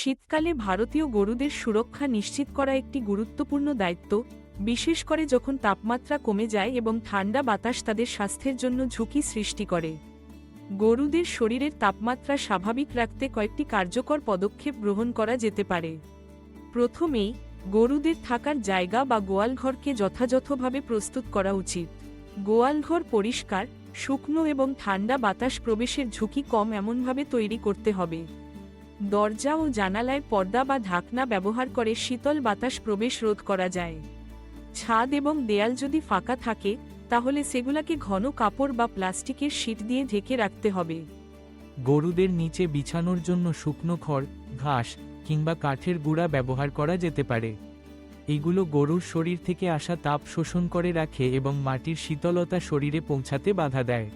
শীতকালে ভারতীয় গরুদের সুরক্ষা নিশ্চিত করা একটি গুরুত্বপূর্ণ দায়িত্ব, বিশেষ করে যখন তাপমাত্রা কমে যায় এবং ঠান্ডা বাতাস তাদের স্বাস্থ্যের জন্য ঝুঁকি সৃষ্টি করে। গরুদের শরীরের তাপমাত্রা স্বাভাবিক রাখতে কয়েকটি কার্যকর পদক্ষেপ গ্রহণ করা যেতে পারে। প্রথমেই, গরুদের থাকার জায়গা বা গোয়ালঘরকে যথাযথভাবে প্রস্তুত করা উচিত। গোয়ালঘর পরিষ্কার, শুকনো এবং ঠান্ডা বাতাস প্রবেশের ঝুঁকি কম এমনভাবে তৈরি করতে হবে। দরজা ও জানালায় পর্দা বা ঢাকনা ব্যবহার করে শীতল বাতাস প্রবেশ রোধ করা যায়। ছাদ এবং দেয়াল যদি ফাঁকা থাকে, তাহলে সেগুলাকে ঘন কাপড় বা প্লাস্টিকের শীট দিয়ে ঢেকে রাখতে হবে। গরুদের নিচে বিছানোর জন্য শুকনো খড়, ঘাস কিংবা কাঠের গুঁড়া ব্যবহার করা যেতে পারে। এগুলো গরুর শরীর থেকে আসা তাপ শোষণ করে রাখে এবং মাটির শীতলতা শরীরে পৌঁছাতে বাধা দেয়।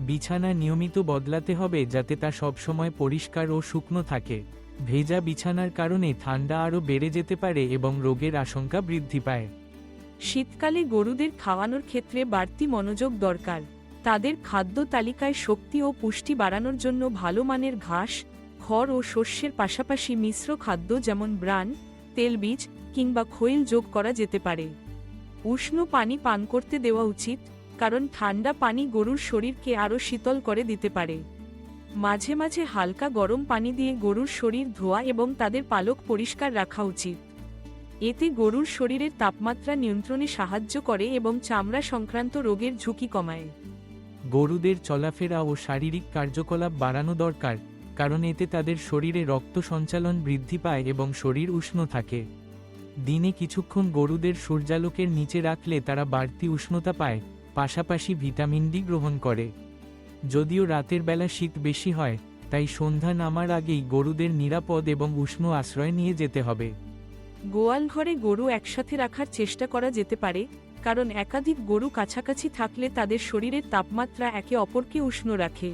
বিছানা নিয়মিত বদলাতে হবে যাতে তা সবসময় পরিষ্কার ও শুকনো থাকে। ভেজা বিছানার কারণে ঠান্ডা আরও বেড়ে যেতে পারে এবং রোগের আশঙ্কা বৃদ্ধি পায়। শীতকালে গরুদের খাওয়ানোর ক্ষেত্রে বাড়তি মনোযোগ দরকার। তাদের খাদ্য তালিকায় শক্তি ও পুষ্টি বাড়ানোর জন্য ভালো মানের ঘাস, খড় ও শস্যের পাশাপাশি মিশ্র খাদ্য যেমন ব্রান তেলবীজ কিংবা খৈল যোগ করা যেতে পারে। উষ্ণ পানি পান করতে দেওয়া উচিত। কারণ ঠান্ডা পানি গরুর শরীরকে আরও শীতল করে দিতে পারে। মাঝে মাঝে হালকা গরম পানি দিয়ে গরুর শরীর ধোয়া এবং তাদের পালক পরিষ্কার রাখা উচিত। এতে গরুর শরীরের তাপমাত্রা নিয়ন্ত্রণে সাহায্য করে এবং চামড়া সংক্রান্ত রোগের ঝুঁকি কমায়। গরুদের চলাফেরা ও শারীরিক কার্যকলাপ বাড়ানো দরকার, কারণ এতে তাদের শরীরে রক্ত সঞ্চালন বৃদ্ধি পায় এবং শরীর উষ্ণ থাকে। দিনে কিছুক্ষণ গরুদের সূর্যালোকের নিচে রাখলে তারা বাড়তি উষ্ণতা পায়। পাশাপাশি ভিটামিন ডি গ্রহণ করে। যদিও রাতের বেলা শীত বেশি হয়, তাই সন্ধ্যা নামার আগেই গরুদের নিরাপদ এবং উষ্ণ আশ্রয় নিয়ে যেতে হবে। গোয়াল ঘরে গরু একসাথে রাখার চেষ্টা করা যেতে পারে, কারণ একাধিক গরু কাছাকাছি থাকলে তাদের শরীরের তাপমাত্রা একে অপরকে উষ্ণ রাখে।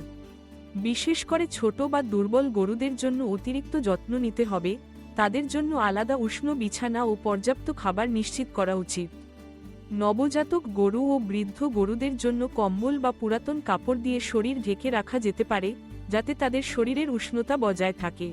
বিশেষ করে ছোট বা দুর্বল গরুদের জন্য অতিরিক্ত যত্ন নিতে হবে, তাদের জন্য আলাদা উষ্ণ বিছানা ও পর্যাপ্ত খাবার নিশ্চিত করা উচিত। নবজাতক গরু ও বৃদ্ধ গরুদের জন্য কম্বল বা পুরাতন কাপড় দিয়ে শরীর ঢেকে রাখা যেতে পারে, যাতে তাদের শরীরের উষ্ণতা বজায় থাকে।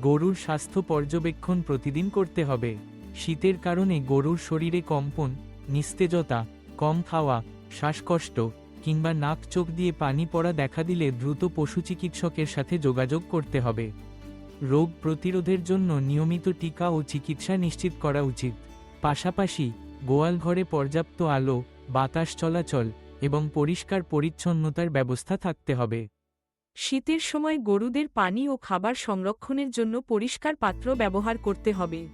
গরুর স্বাস্থ্য পর্যবেক্ষণ প্রতিদিন করতে হবে। শীতের কারণে গরুর শরীরে কম্পন, নিস্তেজতা, কম খাওয়া, শ্বাসকষ্ট, কিংবা নাক চোখ দিয়ে পানি পড়া দেখা দিলে দ্রুত পশু চিকিৎসকের সাথে যোগাযোগ করতে হবে। রোগ প্রতিরোধের জন্য নিয়মিত টিকা ও চিকিৎসা নিশ্চিত করা উচিত। পাশাপাশি গোয়াল ঘরে পর্যাপ্ত আলো বাতাস চলাচল এবং পরিষ্কার পরিচ্ছন্নতার ব্যবস্থা থাকতে হবে। শীতের সময় গরুদের পানি ও খাবার সংরক্ষণের জন্য পরিষ্কার পাত্র ব্যবহার করতে হবে।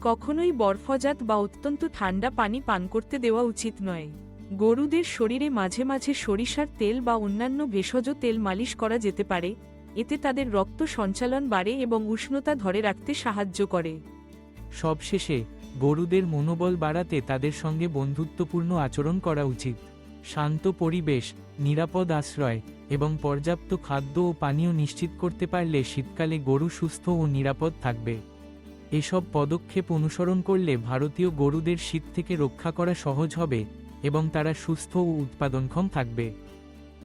কখনোই বরফজাত বা অত্যন্ত ঠান্ডা পানি পান করতে দেওয়া উচিত নয়। গরুদের শরীরে মাঝে মাঝে সরিষার তেল বা অন্যান্য ভেষজ তেল মালিশ করা যেতে পারে এতে তাদের রক্ত সঞ্চালন বাড়ে এবং উষ্ণতা ধরে রাখতে সাহায্য করে। সবশেষে গরুদের মনোবল বাড়াতে তাদের সঙ্গে বন্ধুত্বপূর্ণ আচরণ করা উচিত। শান্ত পরিবেশ, নিরাপদ আশ্রয় এবং পর্যাপ্ত খাদ্য ও পানীয় নিশ্চিত করতে পারলে শীতকালে গরু সুস্থ ও নিরাপদ থাকবে। এসব পদক্ষেপ অনুসরণ করলে ভারতীয় গরুদের শীত থেকে রক্ষা করা সহজ হবে এবং তারা সুস্থ ও উৎপাদনক্ষম থাকবে।